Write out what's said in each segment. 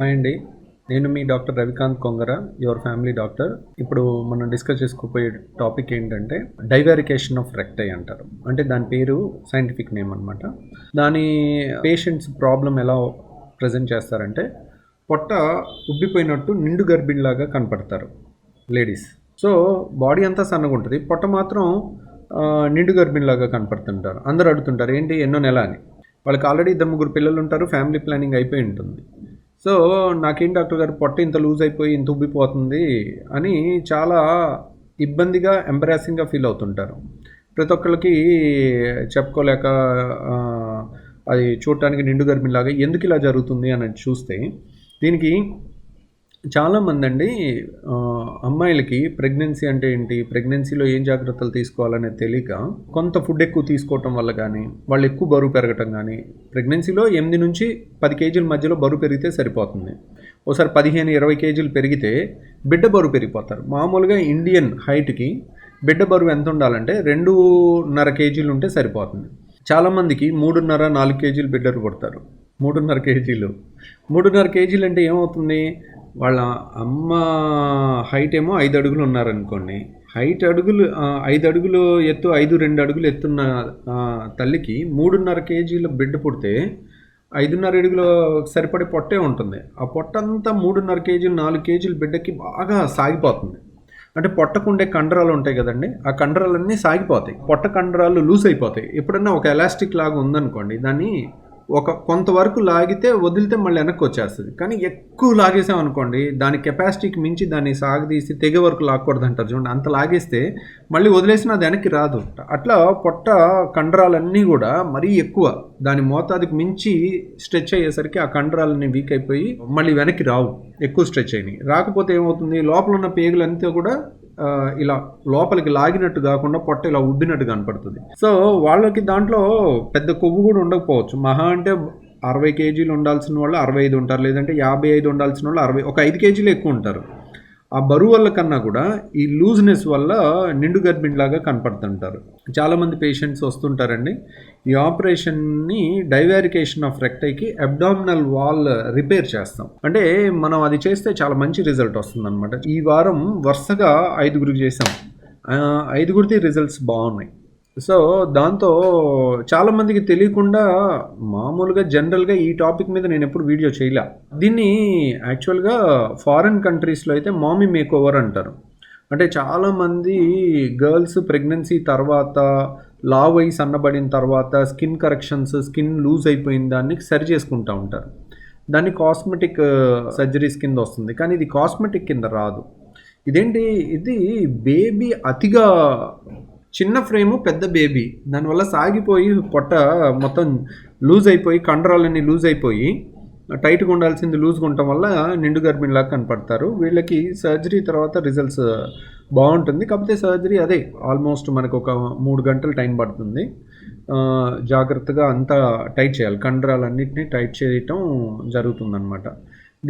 Hi అండి. నేను మీ doctor Ravikanth Kongara your family doctor. ఇప్పుడు మనం డిస్కస్ చేసుకోపోయే టాపిక్ ఏంటంటే డైవారికేషన్ ఆఫ్ రెక్టై అంటారు. అంటే దాని పేరు సైంటిఫిక్ నేమ్ అనమాట దాని పేషెంట్స్ ప్రాబ్లం ఎలా ప్రజెంట్ చేస్తారంటే పొట్ట ఉబ్బిపోయినట్టు నిండు గర్భిణిలాగా కనపడతారు లేడీస్. సో బాడీ అంతా సన్నగా ఉంటుంది. పొట్ట మాత్రం నిండు గర్భిణిలాగా కనపడుతుంటారు. అందరు అడుగుతుంటారు ఏంటి ఎన్నో నెల అని. వాళ్ళకి ఆల్రెడీ ఇద్దరు ముగ్గురు పిల్లలు ఉంటారు ఫ్యామిలీ ప్లానింగ్ అయిపోయి ఉంటుంది. సో నాకేం డాక్టర్ గారు పొట్ట ఇంత లూజ్ అయిపోయి ఇంత ఉబ్బిపోతుంది అని చాలా ఇబ్బందిగా ఎంబరాసింగ్గా ఫీల్ అవుతుంటారు. ప్రతి ఒక్కరికి చెప్పుకోలేక అది చూడటానికి నిండు గర్భిలాగా ఎందుకు ఇలా జరుగుతుంది అని చూస్తే దీనికి చాలామంది అండి అమ్మాయిలకి ప్రెగ్నెన్సీ అంటే ఏంటి ప్రెగ్నెన్సీలో ఏం జాగ్రత్తలు తీసుకోవాలనేది తెలియక కొంత ఫుడ్ ఎక్కువ తీసుకోవటం వల్ల కానీ వాళ్ళు ఎక్కువ బరువు పెరగటం కానీ ప్రెగ్నెన్సీలో ఎనిమిది నుంచి పది కేజీల మధ్యలో బరువు పెరిగితే సరిపోతుంది. ఒకసారి పదిహేను ఇరవై కేజీలు పెరిగితే బిడ్డ బరువు పెరిగిపోతారు. మామూలుగా ఇండియన్ హైట్కి బిడ్డ బరువు ఎంత ఉండాలంటే రెండున్నర కేజీలు ఉంటే సరిపోతుంది. చాలామందికి మూడున్నర నాలుగు కేజీలు బిడ్డలు పుడతారు. మూడున్నర కేజీలు. మూడున్నర కేజీలు అంటే ఏమవుతుంది? వాళ్ళ అమ్మ హైట్ ఏమో ఐదు అడుగులు ఉన్నారనుకోండి. హైట్ అడుగులు ఐదు అడుగులు ఎత్తు ఐదు రెండు అడుగులు ఎత్తున్న తల్లికి మూడున్నర కేజీల బిడ్డ పుడితే ఐదున్నర అడుగులు సరిపడే పొట్టే ఉంటుంది. ఆ పొట్ట అంతా మూడున్నర కేజీలు నాలుగు కేజీల బిడ్డకి బాగా సాగిపోతుంది. అంటే పొట్టకుండే కండరాలు ఉంటాయి కదండి. ఆ కండరాలన్నీ సాగిపోతాయి. పొట్ట కండరాలు లూజ్ అయిపోతాయి. ఎప్పుడన్నా ఒక ఎలాస్టిక్ లాగా ఉందనుకోండి దాన్ని ఒక కొంతవరకు లాగితే వదిలితే మళ్ళీ వెనక్కి వచ్చేస్తుంది. కానీ ఎక్కువ లాగేసామనుకోండి దాని కెపాసిటీకి మించి దాన్ని సాగదీసి తెగే వరకు లాక్కూడదు అంటారు చూడండి. అంత లాగేస్తే మళ్ళీ వదిలేసిన అది వెనక్కి రాదు. అట్లా పొట్ట కండరాలన్నీ కూడా మరీ ఎక్కువ దాని మోతాదుకి మించి స్ట్రెచ్ అయ్యేసరికి ఆ కండరాలన్నీ వీక్ అయిపోయి మళ్ళీ వెనక్కి రావు. ఎక్కువ స్ట్రెచ్ అయినాయి. రాకపోతే ఏమవుతుంది? లోపల ఉన్న పేగులంతా కూడా ఇలా లోపలికి లాగినట్టు కాకుండా పొట్ట ఇలా ఉబ్బినట్టు కనపడుతుంది. సో వాళ్ళకి దాంట్లో పెద్ద కొవ్వు కూడా ఉండకపోవచ్చు. మహా అంటే అరవై కేజీలు ఉండాల్సిన వాళ్ళు అరవై ఐదు ఉంటారు. లేదంటే యాభై ఐదు ఉండాల్సిన వాళ్ళు అరవై ఒక ఐదు కేజీలు ఎక్కువ ఉంటారు. ఆ బరువు వల్ల కన్నా కూడా ఈ లూజ్నెస్ వల్ల నిండు గర్భిణిలాగా కనపడుతుంటారు. చాలామంది పేషెంట్స్ వస్తుంటారండి. ఈ ఆపరేషన్ని డైవారికేషన్ ఆఫ్ రెక్టైకి అబ్డామినల్ వాల్ రిపేర్ చేస్తాం. అంటే మనం అది చేస్తే చాలా మంచి రిజల్ట్ వస్తుంది ఈ వారం వరుసగా ఐదుగురికి చేసాం ఐదుగురిది రిజల్ట్స్ బాగున్నాయి. సో దాంతో చాలామందికి తెలియకుండా మామూలుగా జనరల్గా ఈ టాపిక్ మీద నేను ఎప్పుడు వీడియో చేయలే. దీన్ని యాక్చువల్గా ఫారిన్ కంట్రీస్లో అయితే మామీ మేక్ ఓవర్ అంటారు. అంటే చాలామంది గర్ల్స్ ప్రెగ్నెన్సీ తర్వాత లావ్ అయి సన్నబడిన తర్వాత స్కిన్ కరెక్షన్స్ స్కిన్ లూజ్ అయిపోయిన దాన్ని సరి చేసుకుంటూ ఉంటారు. దాన్ని కాస్మెటిక్ సర్జరీస్ కింద వస్తుంది. కానీ ఇది కాస్మెటిక్ కింద రాదు. ఇదేంటి? ఇది బేబీ అతిగా చిన్న ఫ్రేము పెద్ద బేబీ. దానివల్ల సాగిపోయి పొట్ట మొత్తం లూజ్ అయిపోయి కండరాలన్నీ లూజ్ అయిపోయి టైట్గా ఉండాల్సింది లూజ్గా ఉండటం వల్ల నిండు గర్భిణిలాగా కనపడతారు. వీళ్ళకి సర్జరీ తర్వాత రిజల్ట్స్ బాగుంటుంది. కాకపోతే సర్జరీ అదే ఆల్మోస్ట్ మనకు ఒక మూడు గంటలు టైం పడుతుంది. జాగ్రత్తగా అంతా టైట్ చేయాలి. కండరాలన్నింటినీ టైట్ చేయటం జరుగుతుందన్నమాట.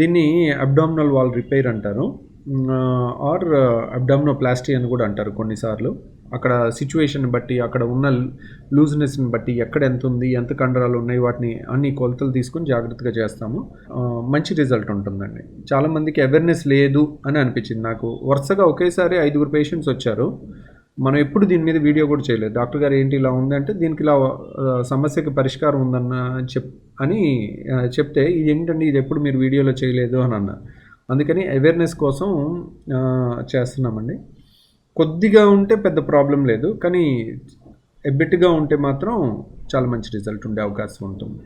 దీన్ని అబ్డామినల్ వాల్ రిపేర్ అంటారు. ఆర్ అబ్డామినోప్లాస్టీ అని కూడా అంటారు కొన్నిసార్లు. అక్కడ సిచ్యువేషన్ బట్టి అక్కడ ఉన్న లూజ్నెస్ని బట్టి ఎక్కడ ఎంత ఉంది ఎంత కండరాలు ఉన్నాయి వాటిని అన్ని కొలతలు తీసుకొని జాగ్రత్తగా చేస్తాము. మంచి రిజల్ట్ ఉంటుందండి. చాలామందికి అవేర్నెస్ లేదు అని అనిపించింది నాకు. వరుసగా ఒకేసారి ఐదుగురు పేషెంట్స్ వచ్చారు. మనం ఎప్పుడు దీని మీద వీడియో కూడా చేయలేదు. డాక్టర్ గారు ఏంటి ఇలా ఉందంటే దీనికి ఇలా సమస్యకి పరిష్కారం ఉందన్న చెప్ అని చెప్తే ఇది ఏంటండి ఇది ఎప్పుడు మీరు వీడియోలో చేయలేదు అని అన్నారు. అందుకని అవేర్నెస్ కోసం చేస్తున్నామండి. కొద్దిగా ఉంటే పెద్ద ప్రాబ్లం లేదు కానీ ఎబ్బెట్గా ఉంటే మాత్రం చాలా మంచి రిజల్ట్ ఉండే అవకాశం ఉంటుంది.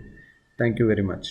Thank you very much